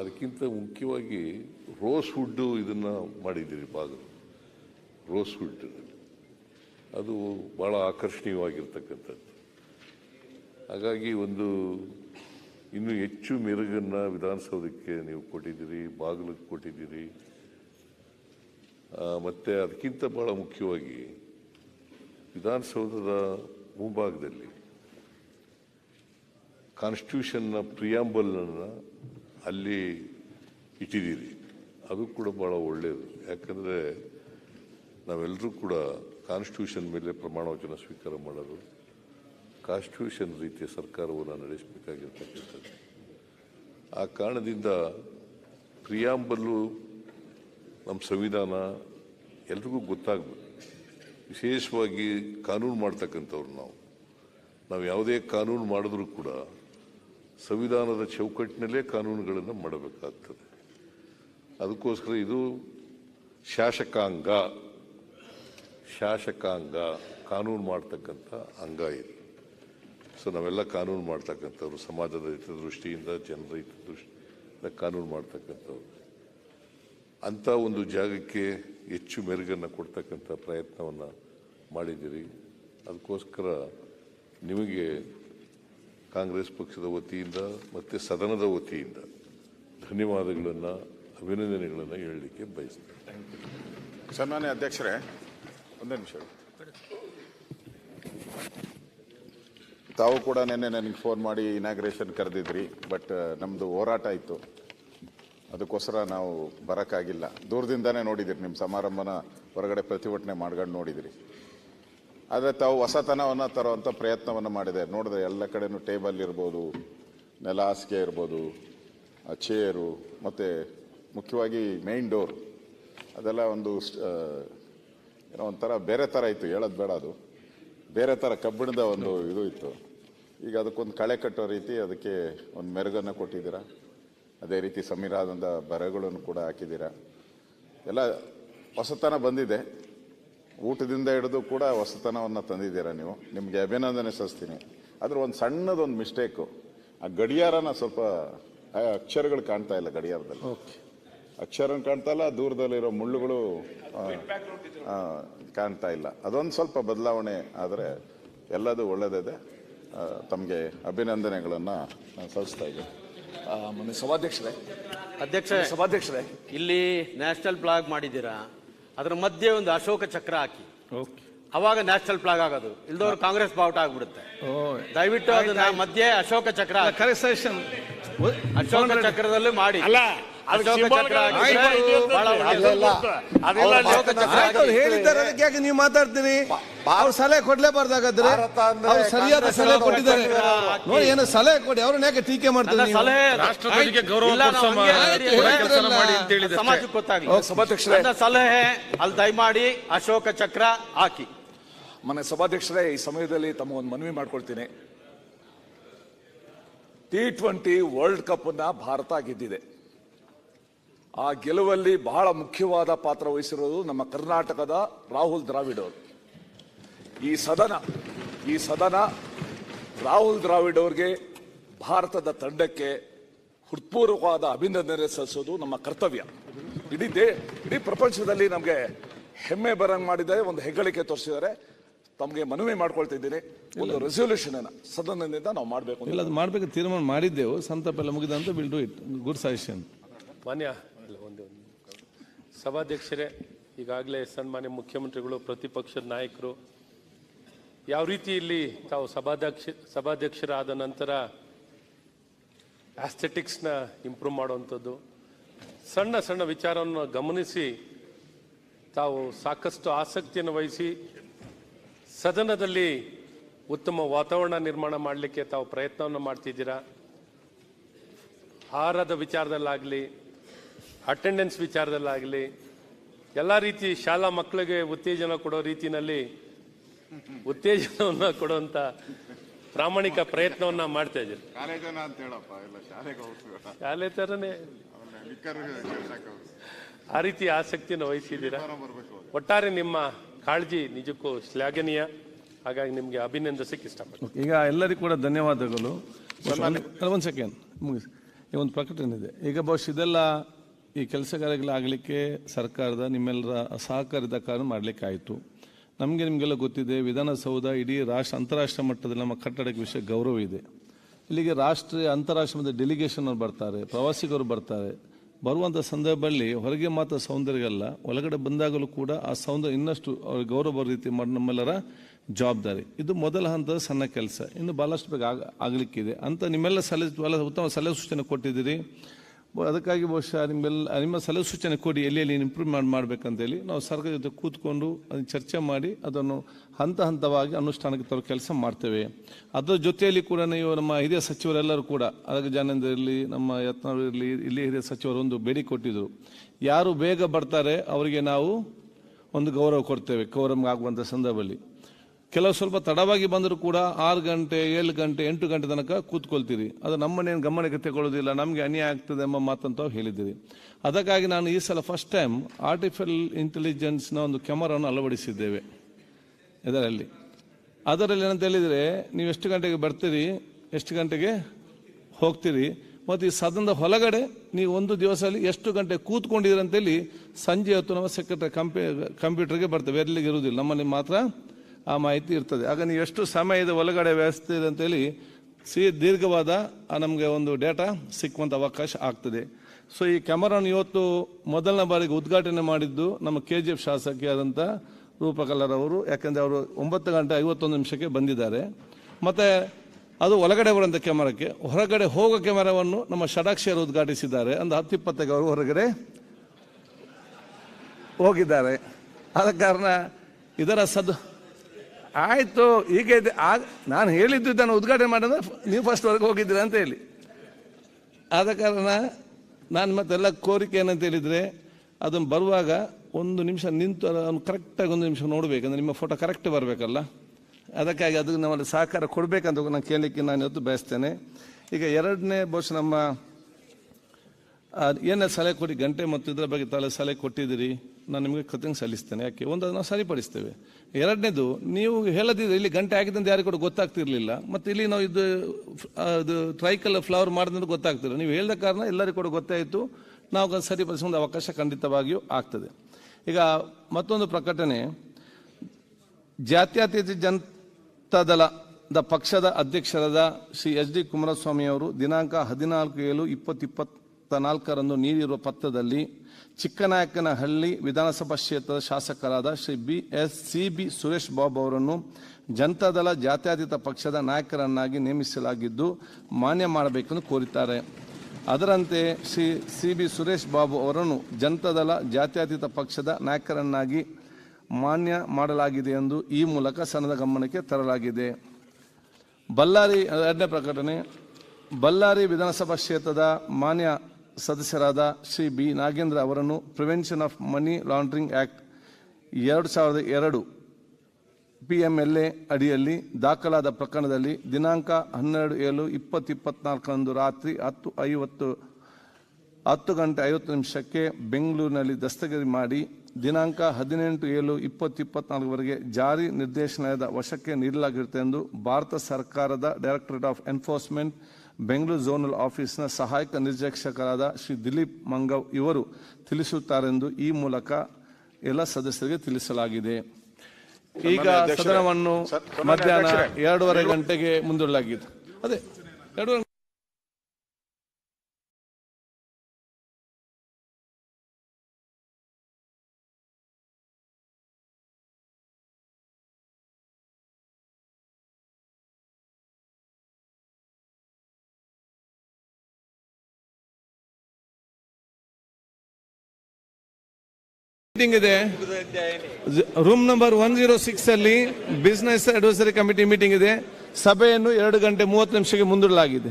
ಅದಕ್ಕಿಂತ ಮುಖ್ಯವಾಗಿ ರೋಸ್ ವುಡ್ಡು ಇದನ್ನು ಮಾಡಿದ್ದೀರಿ ಬಾಗಿಲು. ರೋಸ್ ವುಡ್ ಅದು ಭಾಳ ಆಕರ್ಷಣೀಯವಾಗಿರ್ತಕ್ಕಂಥದ್ದು. ಹಾಗಾಗಿ ಒಂದು ಇನ್ನೂ ಹೆಚ್ಚು ಮೆರುಗನ್ನು ವಿಧಾನಸೌಧಕ್ಕೆ ನೀವು ಕೊಟ್ಟಿದ್ದೀರಿ, ಬಾಗಿಲಿಗೆ ಕೊಟ್ಟಿದ್ದೀರಿ. ಮತ್ತೆ ಅದಕ್ಕಿಂತ ಭಾಳ ಮುಖ್ಯವಾಗಿ ವಿಧಾನಸೌಧದ ಮುಂಭಾಗದಲ್ಲಿ ಕಾನ್ಸ್ಟಿಟ್ಯೂಷನ್ನ ಪ್ರಿಯಾಂಬಲನ್ನು ಅಲ್ಲಿ ಇಟ್ಟಿದ್ದೀರಿ. ಅದು ಕೂಡ ಭಾಳ ಒಳ್ಳೆಯದು ಯಾಕಂದರೆ ನಾವೆಲ್ಲರೂ ಕೂಡ ಕಾನ್ಸ್ಟಿಟ್ಯೂಷನ್ ಮೇಲೆ ಪ್ರಮಾಣ ವಚನ ಸ್ವೀಕಾರ ಮಾಡೋದು ಕಾನ್ಸ್ಟಿಟ್ಯೂಷನ್ ರೀತಿಯ ಸರ್ಕಾರವನ್ನು ನಡೆಸಬೇಕಾಗಿರ್ತಕ್ಕಂಥದ್ದು. ಆ ಕಾರಣದಿಂದ ಪ್ರಿಯಾಂಬಲ್ಲು ನಮ್ಮ ಸಂವಿಧಾನ ಎಲ್ರಿಗೂ ಗೊತ್ತಾಗಬೇಕು. ವಿಶೇಷವಾಗಿ ಕಾನೂನು ಮಾಡ್ತಕ್ಕಂಥವ್ರು ನಾವು. ನಾವು ಯಾವುದೇ ಕಾನೂನು ಮಾಡಿದ್ರೂ ಕೂಡ ಸಂವಿಧಾನದ ಚೌಕಟ್ಟಿನಲ್ಲೇ ಕಾನೂನುಗಳನ್ನು ಮಾಡಬೇಕಾಗ್ತದೆ. ಅದಕ್ಕೋಸ್ಕರ ಇದು ಶಾಸಕಾಂಗ. ಶಾಸಕಾಂಗ ಕಾನೂನು ಮಾಡ್ತಕ್ಕಂಥ ಅಂಗ ಇದು. ಸೊ, ನಾವೆಲ್ಲ ಕಾನೂನು ಮಾಡ್ತಕ್ಕಂಥವ್ರು, ಸಮಾಜದ ಹಿತದೃಷ್ಟಿಯಿಂದ, ಜನರ ಹಿತದೃಷ್ಟಿಯಿಂದ ಕಾನೂನು ಮಾಡ್ತಕ್ಕಂಥವ್ರು. ಅಂಥ ಒಂದು ಜಾಗಕ್ಕೆ ಹೆಚ್ಚು ಮೆರುಗನ್ನು ಕೊಡ್ತಕ್ಕಂಥ ಪ್ರಯತ್ನವನ್ನು ಮಾಡಿದ್ದೀರಿ. ಅದಕ್ಕೋಸ್ಕರ ನಿಮಗೆ ಕಾಂಗ್ರೆಸ್ ಪಕ್ಷದ ವತಿಯಿಂದ ಮತ್ತು ಸದನದ ವತಿಯಿಂದ ಧನ್ಯವಾದಗಳನ್ನು, ಅಭಿನಂದನೆಗಳನ್ನು ಹೇಳಲಿಕ್ಕೆ ಬಯಸ್ತೇನೆ. ಸನ್ಮಾನ್ಯ ಅಧ್ಯಕ್ಷರೇ, ಒಂದೇ ನಿಮಿಷ. ತಾವು ಕೂಡ ನಿನ್ನೆ ನನಗೆ ಫೋನ್ ಮಾಡಿ ಇನಾಗ್ರೇಷನ್ ಕರೆದಿದ್ರಿ ಬಟ್ ನಮ್ಮದು ಹೋರಾಟ ಇತ್ತು. ಅದಕ್ಕೋಸ್ಕರ ನಾವು ಬರೋಕ್ಕಾಗಿಲ್ಲ. ದೂರದಿಂದನೇ ನೋಡಿದಿರಿ ನಿಮ್ಮ ಸಮಾರಂಭನ ಹೊರಗಡೆ ಪ್ರತಿಭಟನೆ ಮಾಡ್ಕೊಂಡು ನೋಡಿದಿರಿ. ಆದರೆ ತಾವು ಹೊಸತನವನ್ನು ತರುವಂಥ ಪ್ರಯತ್ನವನ್ನು ಮಾಡಿದೆ. ನೋಡಿದ್ರೆ ಎಲ್ಲ ಕಡೆನೂ ಟೇಬಲ್ ಇರ್ಬೋದು, ನೆಲ ಹಾಸಿಗೆ ಇರ್ಬೋದು ಚೇರು, ಮತ್ತು ಮುಖ್ಯವಾಗಿ ಮೇನ್ ಡೋರ್ ಅದೆಲ್ಲ ಒಂದು ಏನೋ ಒಂಥರ ಬೇರೆ ಥರ ಇತ್ತು. ಹೇಳೋದು ಬೇಡ ಅದು. ಬೇರೆ ಥರ ಕಬ್ಬಿಣದ ಒಂದು ಇದು ಇತ್ತು. ಈಗ ಅದಕ್ಕೊಂದು ಕಳೆ ಕಟ್ಟೋ ರೀತಿ ಅದಕ್ಕೆ ಒಂದು ಮೆರುಗನ್ನು ಕೊಟ್ಟಿದ್ದೀರಾ. ಅದೇ ರೀತಿ ಸಮೀರಾದಂಥ ಬರಗಳನ್ನು ಕೂಡ ಹಾಕಿದ್ದೀರಾ. ಎಲ್ಲ ಹೊಸತನ ಬಂದಿದೆ. ಊಟದಿಂದ ಹಿಡಿದು ಕೂಡ ಹೊಸತನವನ್ನು ತಂದಿದ್ದೀರಾ ನೀವು? ನಿಮಗೆ ಅಭಿನಂದನೆ ಸಲ್ಲಿಸ್ತೀನಿ. ಆದರೆ ಒಂದು ಸಣ್ಣದೊಂದು ಮಿಸ್ಟೇಕು. ಆ ಗಡಿಯಾರನ ಸ್ವಲ್ಪ ಅಕ್ಷರಗಳು ಕಾಣ್ತಾ ಇಲ್ಲ ಗಡಿಯಾರದಲ್ಲಿ. ಓಕೆ. ಅಕ್ಷರ ಕಾಣ್ತಾ ಇಲ್ಲ ದೂರದಲ್ಲಿರೋ ಮುಳ್ಳುಗಳು ಕಾಣ್ತಾ ಇಲ್ಲ. ಅದೊಂದು ಸ್ವಲ್ಪ ಬದಲಾವಣೆ ಆದರೆ ಎಲ್ಲದೂ ಒಳ್ಳೆಯದಿದೆ ತಮಗೆ ಅಭಿನಂದನೆಗಳನ್ನು ನಾನು ಸಲ್ಲಿಸ್ತಾ ಇದ್ದೀನಿ. ಮೊನ್ನೆ ಸಭಾಧ್ಯಕ್ಷರೇ. ಅಧ್ಯಕ್ಷ ಸಭಾಧ್ಯಕ್ಷರೇ. ಇಲ್ಲಿ ನ್ಯಾಷನಲ್ ಫ್ಲಾಗ್ ಮಾಡಿದ್ದೀರಾ? ಅದರ ಮಧ್ಯೆ ಒಂದು ಅಶೋಕ ಚಕ್ರ ಹಾಕಿ. ಓಕೆ. ಅವಾಗ ನ್ಯಾಷನಲ್ ಫ್ಲಾಗ್ ಆಗೋದು. ಇಲ್ದವ್ರು ಕಾಂಗ್ರೆಸ್ ಬಾವುಟ ಆಗ್ಬಿಡುತ್ತೆ. ಓ. ದಯವಿಟ್ಟು ಅದನ್ನ ಮಧ್ಯೆ ಅಶೋಕ ಚಕ್ರ ಹಾಕಿ. ಕರೆಕ್ಟ್ ಸೆಷನ್ ಅಶೋಕ ಚಕ್ರದಲ್ಲೂ ಮಾಡಿ. ಅಲ್ಲ ಹೇಳಿದ್ದಾರೆ ಅದಕ್ಕೆ ಯಾಕೆ ನೀವು ಮಾತಾಡ್ತೀರಿ? ಅವ್ರು ಸಲಹೆ ಕೊಡ್ಲೇ ಬಾರ್ದಾಗಾದ್ರೆ ಅಂದ್ರೆ ಅವ್ರು ಸರಿಯಾದ ಸಲಹೆ ಕೊಟ್ಟಿದ್ದಾರೆ. ನೋಡಿ ಏನೋ ಸಲಹೆ ಕೊಡಿ. ಅವ್ರನ್ನ ಯಾಕೆ ಟೀಕೆ ಮಾಡ್ತಾರೆ? ಸಲಹೆ. ಸಮಾಜಕ್ಕೆ ಗೊತ್ತಾಗ್ಲಿ ಅಲ್ಲಿ ದಯಮಾಡಿ ಅಶೋಕ ಚಕ್ರ ಹಾಕಿ. ಮನೆ ಸಭಾಧ್ಯಕ್ಷರೇ ಈ ಸಮಯದಲ್ಲಿ ತಮ್ಮ ಒಂದು ಮನವಿ ಮಾಡ್ಕೊಳ್ತೀನಿ. ಟಿ ಟ್ವೆಂಟಿ ವರ್ಲ್ಡ್ ಕಪ್ ಅನ್ನ ಭಾರತ ಗೆದ್ದಿದೆ. ಆ ಗೆಲುವಲ್ಲಿ ಬಹಳ ಮುಖ್ಯವಾದ ಪಾತ್ರ ವಹಿಸಿರೋದು ನಮ್ಮ ಕರ್ನಾಟಕದ ರಾಹುಲ್ ದ್ರಾವಿಡ್ ಅವರು. ಈ ಸದನ ಈ ಸದನ ರಾಹುಲ್ ದ್ರಾವಿಡ್ ಅವರಿಗೆ ಭಾರತದ ತಂಡಕ್ಕೆ ಹೃತ್ಪೂರ್ವಕವಾದ ಅಭಿನಂದನೆ ಸಲ್ಲಿಸೋದು ನಮ್ಮ ಕರ್ತವ್ಯ. ಇಡೀ ದೇ ಇಡೀ ಪ್ರಪಂಚದಲ್ಲಿ ನಮಗೆ ಹೆಮ್ಮೆ ಬರಂಗ್ ಮಾಡಿದ್ದಾರೆ ಒಂದು ಹೆಗ್ಗಳಿಕೆ ತೋರಿಸಿದ್ದಾರೆ. ತಮಗೆ ಮನವಿ ಮಾಡ್ಕೊಳ್ತಿದ್ದೀನಿ. ಒಂದು ರೆಸೊಲ್ಯೂಷನ್ ಅನ್ನ ಸದನದಿಂದ ನಾವು ಮಾಡಬೇಕು ಇಲ್ಲ ಅದು ಮಾಡಬೇಕು ತೀರ್ಮಾನ ಮಾಡಿದ್ದೆವು. ಸಂತಾಪ ಎಲ್ಲ ಮುಗಿದಂತ will do it good suggestion ಮಾನ್ಯ ಒಂದೇ, ಒಂದು ಸಭಾಧ್ಯಕ್ಷರೇ, ಈಗಾಗಲೇ ಸನ್ಮಾನ್ಯ ಮುಖ್ಯಮಂತ್ರಿಗಳು ಪ್ರತಿಪಕ್ಷದ ನಾಯಕರು, ಯಾವ ರೀತಿ ಇಲ್ಲಿ ತಾವು ಸಭಾಧ್ಯಕ್ಷ, ಸಭಾಧ್ಯಕ್ಷರಾದ ನಂತರ ಆಸ್ಥೆಟಿಕ್ಸ್ನ ಇಂಪ್ರೂವ್ ಮಾಡುವಂಥದ್ದು, ಸಣ್ಣ ಸಣ್ಣ ವಿಚಾರವನ್ನು ಗಮನಿಸಿ, ತಾವು ಸಾಕಷ್ಟು ಆಸಕ್ತಿಯನ್ನು ವಹಿಸಿ, ಸದನದಲ್ಲಿ ಉತ್ತಮ ವಾತಾವರಣ ನಿರ್ಮಾಣ ಮಾಡಲಿಕ್ಕೆ ತಾವು ಪ್ರಯತ್ನವನ್ನು ಮಾಡ್ತಿದ್ದೀರಾ? ಆಹಾರದ ವಿಚಾರದಲ್ಲಾಗಲಿ ಅಟೆಂಡೆನ್ಸ್ ವಿಚಾರದಲ್ಲಾಗಲಿ ಎಲ್ಲ ರೀತಿ ಶಾಲಾ ಮಕ್ಕಳಿಗೆ ಉತ್ತೇಜನ ಕೊಡೋ ರೀತಿಯಲ್ಲಿ ಉತ್ತೇಜನವನ್ನು ಕೊಡುವಂಥ ಪ್ರಾಮಾಣಿಕ ಪ್ರಯತ್ನವನ್ನ ಮಾಡ್ತಾ ಇದ್ದೀರಿ ಅಂತ ಹೇಳಪ್ಪ ಎಲ್ಲ ಶಾಲೆಗೆ ಹೋಗ್ತೀವಿ ಶಾಲೆ ಥರನೇ ಆ ರೀತಿ ಆಸಕ್ತಿಯನ್ನು ವಹಿಸಿದ್ದೀರಾ? ಒಟ್ಟಾರೆ ನಿಮ್ಮ ಕಾಳಜಿ ನಿಜಕ್ಕೂ ಶ್ಲಾಘನೀಯ. ಹಾಗಾಗಿ ನಿಮಗೆ ಅಭಿನಂದಿಸಕ್ಕೆ ಇಷ್ಟಪಡ್ತೀನಿ. ಈಗ ಎಲ್ಲರಿಗೂ ಕೂಡ ಧನ್ಯವಾದಗಳು. ಒಂದು ಸೆಕೆಂಡ್ ಮುಗಿಸಿ. ಈ ಒಂದು ಪ್ರಕಟಣೆ ಇದೆ. ಈಗ ಬಹುಶಃ ಇದೆಲ್ಲ ಈ ಕೆಲಸಗಾರಗಳಾಗಲಿಕ್ಕೆ ಸರ್ಕಾರದ ನಿಮ್ಮೆಲ್ಲರ ಸಹಕಾರದ ಕಾರಣ ಮಾಡಲಿಕ್ಕಾಯಿತು. ನಮಗೆ ನಿಮಗೆಲ್ಲ ಗೊತ್ತಿದೆ, ವಿಧಾನಸೌಧ ಇಡೀ ರಾಷ್ಟ್ರ, ಅಂತಾರಾಷ್ಟ್ರೀಯ ಮಟ್ಟದಲ್ಲಿ ನಮ್ಮ ಕಟ್ಟಡಕ್ಕೆ ವಿಷಯ ಗೌರವ ಇದೆ. ಇಲ್ಲಿಗೆ ರಾಷ್ಟ್ರೀಯ ಅಂತಾರಾಷ್ಟ್ರೀಯ ಮಟ್ಟದ ಡೆಲಿಗೇಷನ್ ಅವ್ರು ಬರ್ತಾರೆ, ಪ್ರವಾಸಿಗರು ಬರ್ತಾರೆ. ಬರುವಂಥ ಸಂದರ್ಭದಲ್ಲಿ ಹೊರಗೆ ಮಾತ್ರ ಸೌಂದರ್ಯ ಅಲ್ಲ ಒಳಗಡೆ ಬಂದಾಗಲೂ ಕೂಡ ಆ ಸೌಂದರ್ಯ ಇನ್ನಷ್ಟು ಗೌರವ ರೀತಿ ಮಾಡಿ ನಮ್ಮೆಲ್ಲರ ಜವಾಬ್ದಾರಿ. ಇದು ಮೊದಲ ಹಂತದ ಸಣ್ಣ ಕೆಲಸ. ಇನ್ನು ಭಾಳಷ್ಟು ಬೇಗ ಆಗ, ಆಗಲಿಕ್ಕಿದೆ. ಅಂತ ನಿಮ್ಮೆಲ್ಲ ಸಲಹೆ, ಉತ್ತಮ ಸಲಹೆ ಸೂಚನೆ ಕೊಟ್ಟಿದ್ದೀರಿ. ಅದಕ್ಕಾಗಿ ಬಹುಶಃ ನಿಮ್ಮೆಲ್ಲ ನಿಮ್ಮ ಸಲಹೆ ಸೂಚನೆ ಕೊಡಿ ಎಲ್ಲಿ ಇಂಪ್ರೂವ್ ಮಾಡಿ, ಮಾಡಬೇಕಂತೇಳಿ. ನಾವು ಸರ್ಕಾರ ಜೊತೆ ಕೂತ್ಕೊಂಡು ಅದನ್ನು ಚರ್ಚೆ ಮಾಡಿ, ಅದನ್ನು ಹಂತ ಹಂತವಾಗಿ ಅನುಷ್ಠಾನಕ್ಕೆ ತರೋ ಕೆಲಸ ಮಾಡ್ತೇವೆ. ಅದರ ಜೊತೆಯಲ್ಲಿ ಕೂಡ ನೀವು ನಮ್ಮ ಹಿರಿಯ ಸಚಿವರೆಲ್ಲರೂ ಕೂಡ ಅದಕ್ಕೆ ಜಾನೇಂದ್ರ ಇರಲಿ, ನಮ್ಮ ಯತ್ನಾಳ್ ಇರಲಿ ಇಲ್ಲಿ ಹಿರಿಯ ಸಚಿವರು ಒಂದು ಬೇಡಿ ಕೊಟ್ಟಿದ್ದರು ಯಾರು ಬೇಗ ಬರ್ತಾರೆ, ಅವರಿಗೆ ನಾವು ಒಂದು ಗೌರವ ಕೊಡ್ತೇವೆ ಗೌರವ ಆಗುವಂಥ ಸಂದರ್ಭದಲ್ಲಿ. ಕೆಲವು ಸ್ವಲ್ಪ ತಡವಾಗಿ ಬಂದರೂ ಕೂಡ ಆರು ಗಂಟೆ, ಏಳು ಗಂಟೆ, ಎಂಟು ಗಂಟೆ ತನಕ ಕೂತ್ಕೊಳ್ತೀರಿ. ಅದು ನಮ್ಮನ್ನೇನು ಗಮನಕ್ಕೆ ತಗೊಳ್ಳೋದಿಲ್ಲ, ನಮಗೆ ಅನ್ಯಾಯ ಆಗ್ತದೆ ಎಂಬ ಮಾತಂತ ಹೇಳಿದ್ದೀರಿ. ಅದಕ್ಕಾಗಿ ನಾನು ಈ ಸಲ ಫಸ್ಟ್ ಟೈಮ್ ಆರ್ಟಿಫಿಷಿಯಲ್ ಇಂಟೆಲಿಜೆನ್ಸ್ನ ಒಂದು ಕ್ಯಾಮರಾವನ್ನು ಅಳವಡಿಸಿದ್ದೇವೆ ಇದರಲ್ಲಿ. ಅದರಲ್ಲಿ ಏನಂತ ಹೇಳಿದರೆ, ನೀವು ಎಷ್ಟು ಗಂಟೆಗೆ ಬರ್ತೀರಿ, ಎಷ್ಟು ಗಂಟೆಗೆ ಹೋಗ್ತೀರಿ, ಮತ್ತು ಈ ಸದನದ ಹೊಲಗಡೆ ನೀವು ಒಂದು ದಿವಸದಲ್ಲಿ ಎಷ್ಟು ಗಂಟೆ ಕೂತ್ಕೊಂಡಿದ್ರಂತೇಳಿ ಸಂಜೆ ಹೊತ್ತು ನಮ್ಮ ಸೆಕ್ರೆಟರಿ ಕಂಪ್ಯೂ ಕಂಪ್ಯೂಟರ್ಗೆ ಬರ್ತೇವೆ. ಎಲ್ಲಿಗೆ ಇರುವುದಿಲ್ಲ. ನಮ್ಮಲ್ಲಿ ಮಾತ್ರ ಆ ಮಾಹಿತಿ ಇರ್ತದೆ. ಆಗ ನೀವು ಎಷ್ಟು ಸಮಯದ ಒಳಗಡೆ ವ್ಯವಸ್ಥೆ ಇದೆ ಅಂತೇಳಿ ಸಿ ದೀರ್ಘವಾದ ನಮಗೆ ಒಂದು ಡೇಟಾ ಸಿಕ್ಕುವಂಥ ಅವಕಾಶ ಆಗ್ತದೆ. ಸೊ ಈ ಕ್ಯಾಮರಾನ ಇವತ್ತು ಮೊದಲನೇ ಬಾರಿಗೆ ಉದ್ಘಾಟನೆ ಮಾಡಿದ್ದು ನಮ್ಮ ಕೆ ಜಿ ಎಫ್ ಶಾಸಕಿಯಾದಂಥ ರೂಪಕಲರ್ ಅವರು. ಯಾಕಂದರೆ ಅವರು ಒಂಬತ್ತು ಗಂಟೆ ಐವತ್ತೊಂದು ನಿಮಿಷಕ್ಕೆ ಬಂದಿದ್ದಾರೆ. ಮತ್ತು ಅದು ಒಳಗಡೆ ಬರುವಂಥ ಕ್ಯಾಮರಾಕ್ಕೆ, ಹೊರಗಡೆ ಹೋಗೋ ಕ್ಯಾಮರಾವನ್ನು ನಮ್ಮ ಷಡಾಕ್ಷಿಯರು ಉದ್ಘಾಟಿಸಿದ್ದಾರೆ. ಅಂದ ಹತ್ತು ಇಪ್ಪತ್ತಕ್ಕೆ ಅವರು ಹೊರಗಡೆ ಹೋಗಿದ್ದಾರೆ. ಆದ ಕಾರಣ ಇದರ ಸದ್ ಆಯಿತು ಈಗ ನಾನು ಹೇಳಿದ್ದು ಇದನ್ನು ಉದ್ಘಾಟನೆ ಮಾಡಿದ್ರೆ ನೀವು ಫಸ್ಟ್ ವರ್ಗ ಹೋಗಿದ್ದೀರಾ ಅಂತ ಹೇಳಿ. ಆದ ಕಾರಣ ನಾನು ಮತ್ತೆಲ್ಲ ಕೋರಿಕೆ ಏನಂತ ಹೇಳಿದರೆ ಅದನ್ನು ಬರುವಾಗ ಒಂದು ನಿಮಿಷ ನಿಂತು, ಅದನ್ನು ಕರೆಕ್ಟಾಗಿ ಒಂದು ನಿಮಿಷ ನೋಡಬೇಕು. ಅಂದರೆ ನಿಮ್ಮ ಫೋಟೋ ಕರೆಕ್ಟ್ ಬರಬೇಕಲ್ಲ? ಅದಕ್ಕಾಗಿ ಅದಕ್ಕೆ ನಮ್ಮಲ್ಲಿ ಸಹಕಾರ ಕೊಡಬೇಕಂತ ನಾನು ಕೇಳಲಿಕ್ಕೆ ನಾನು ಇವತ್ತು ಬಯಸ್ತೇನೆ. ಈಗ ಎರಡನೇ ಬಹುಶಃ ನಮ್ಮ ಏನೇ ಸಲಹೆ ಕೊಡಿ, ಗಂಟೆ ಮತ್ತು ಇದರ ಬಗ್ಗೆ ತಲೆ ಸಲಹೆ ಕೊಟ್ಟಿದ್ದೀರಿ. ನಾನು ನಿಮಗೆ ಕೃತಜ್ಞ ಸಲ್ಲಿಸ್ತೇನೆ. ಯಾಕೆ? ಒಂದು ಅದನ್ನು ಸರಿಪಡಿಸ್ತೇವೆ. ಎರಡನೇದು, ನೀವು ಹೇಳದಿದ್ರೆ ಇಲ್ಲಿ ಗಂಟೆ ಆಗಿದೆ ಅಂತ ಯಾರಿಗೂ ಕೂಡ ಗೊತ್ತಾಗ್ತಿರ್ಲಿಲ್ಲ. ಮತ್ತು ಇಲ್ಲಿ ನಾವು ಇದು ಅದು ಟ್ರೈಕಲ್ ಫ್ಲವರ್ ಮಾಡಿದ್ರೆ ಗೊತ್ತಾಗ್ತಿಲ್ಲ. ನೀವು ಹೇಳಿದ ಕಾರಣ ಎಲ್ಲರಿಗೂ ಕೂಡ ಗೊತ್ತಾಯಿತು ನಾವು ಅದನ್ನು ಸರಿಪಡಿಸುವ ಅವಕಾಶ ಖಂಡಿತವಾಗಿಯೂ ಆಗ್ತದೆ. ಈಗ ಮತ್ತೊಂದು ಪ್ರಕಟಣೆ. ಜಾತ್ಯತೀತ ದ ಪಕ್ಷದ ಅಧ್ಯಕ್ಷರಾದ ಶ್ರೀ ಎಚ್ ಡಿ ಕುಮಾರಸ್ವಾಮಿ ಅವರು ದಿನಾಂಕ ಹದಿನಾಲ್ಕು ಏಳು ಇಪ್ಪತ್ತಿಪ್ಪತ್ತ ನಾಲ್ಕರಂದು ನೀಡಿರುವ ಪತ್ರದಲ್ಲಿ ಚಿಕ್ಕನಾಯಕನಹಳ್ಳಿ ವಿಧಾನಸಭಾ ಕ್ಷೇತ್ರದ ಶಾಸಕರಾದ Shri B S C B Suresh Babu ಅವರನ್ನು ಜನತಾದಳ ಜಾತ್ಯತೀತ ಪಕ್ಷದ ನಾಯಕರನ್ನಾಗಿ ನೇಮಿಸಲಾಗಿದ್ದು ಮಾನ್ಯ ಮಾಡಬೇಕೆಂದು ಕೋರಿದ್ದಾರೆ. ಅದರಂತೆ ಶ್ರೀ ಸಿ ಬಿ ಸುರೇಶ್ ಬಾಬು ಅವರನ್ನು ಜನತಾದಳ ಜಾತ್ಯತೀತ ಪಕ್ಷದ ನಾಯಕರನ್ನಾಗಿ ಮಾನ್ಯ ಮಾಡಲಾಗಿದೆ ಎಂದು ಈ ಮೂಲಕ ಸನದ ಗಮನಕ್ಕೆ ತರಲಾಗಿದೆ. ಬಳ್ಳಾರಿ ಎರಡನೇ ಪ್ರಕಟಣೆ. ಬಳ್ಳಾರಿ ವಿಧಾನಸಭಾ ಕ್ಷೇತ್ರದ ಮಾನ್ಯ ಸದಸ್ಯರಾದ ಶ್ರೀ ಬಿ. ನಾಗೇಂದ್ರ ಅವರನ್ನು prevention of money laundering act ಎರಡು ಸಾವಿರದ ಎರಡು ಪಿ ಎಂ ಎಲ್ ಎ ಅಡಿಯಲ್ಲಿ ದಾಖಲಾದ ಪ್ರಕರಣದಲ್ಲಿ ದಿನಾಂಕ ಹನ್ನೆರಡು ಏಳು ಇಪ್ಪತ್ತು ಇಪ್ಪತ್ನಾಲ್ಕರಂದು ರಾತ್ರಿ ಹತ್ತು ಐವತ್ತು, ಹತ್ತು ಗಂಟೆ ಐವತ್ತು ನಿಮಿಷಕ್ಕೆ ಬೆಂಗಳೂರಿನಲ್ಲಿ ದಸ್ತಗಿರಿ ಮಾಡಿ ದಿನಾಂಕ ಹದಿನೆಂಟು ಏಳು ಇಪ್ಪತ್ತು ಇಪ್ಪತ್ನಾಲ್ಕವರೆಗೆ ಜಾರಿ ನಿರ್ದೇಶನಾಲಯದ ವಶಕ್ಕೆ ನೀಡಲಾಗಿರುತ್ತೆ ಎಂದು ಭಾರತ ಸರ್ಕಾರದ directorate of enforcement Bengaluru zonal ಆಫೀಸ್ನ ಸಹಾಯಕ ನಿರ್ದೇಶಕರಾದ ಶ್ರೀ ದಿಲೀಪ್ ಮಂಗವ್ ಇವರು ತಿಳಿಸುತ್ತಾರೆಂದು ಈ ಮೂಲಕ ಎಲ್ಲ ಸದಸ್ಯರಿಗೆ ತಿಳಿಸಲಾಗಿದೆ. ಈಗ ಸದನವನ್ನು ಮಧ್ಯಾಹ್ನ ಎರಡೂವರೆ ಗಂಟೆಗೆ ಮುಂದೂಡಲಾಗಿದೆ. ಅದೇ ಎರಡೂವರೆ ಮೀಟಿಂಗ್ ಇದೆ. Room number one zero six ಅಲ್ಲಿ ಬಿಸ್ನೆಸ್ ಅಡ್ವೈಸರಿ ಕಮಿಟಿ ಮೀಟಿಂಗ್ ಇದೆ. ಸಭೆಯನ್ನು ಎರಡು ಗಂಟೆ ಮೂವತ್ತು ನಿಮಿಷಕ್ಕೆ ಮುಂದೂಡಲಾಗಿದೆ.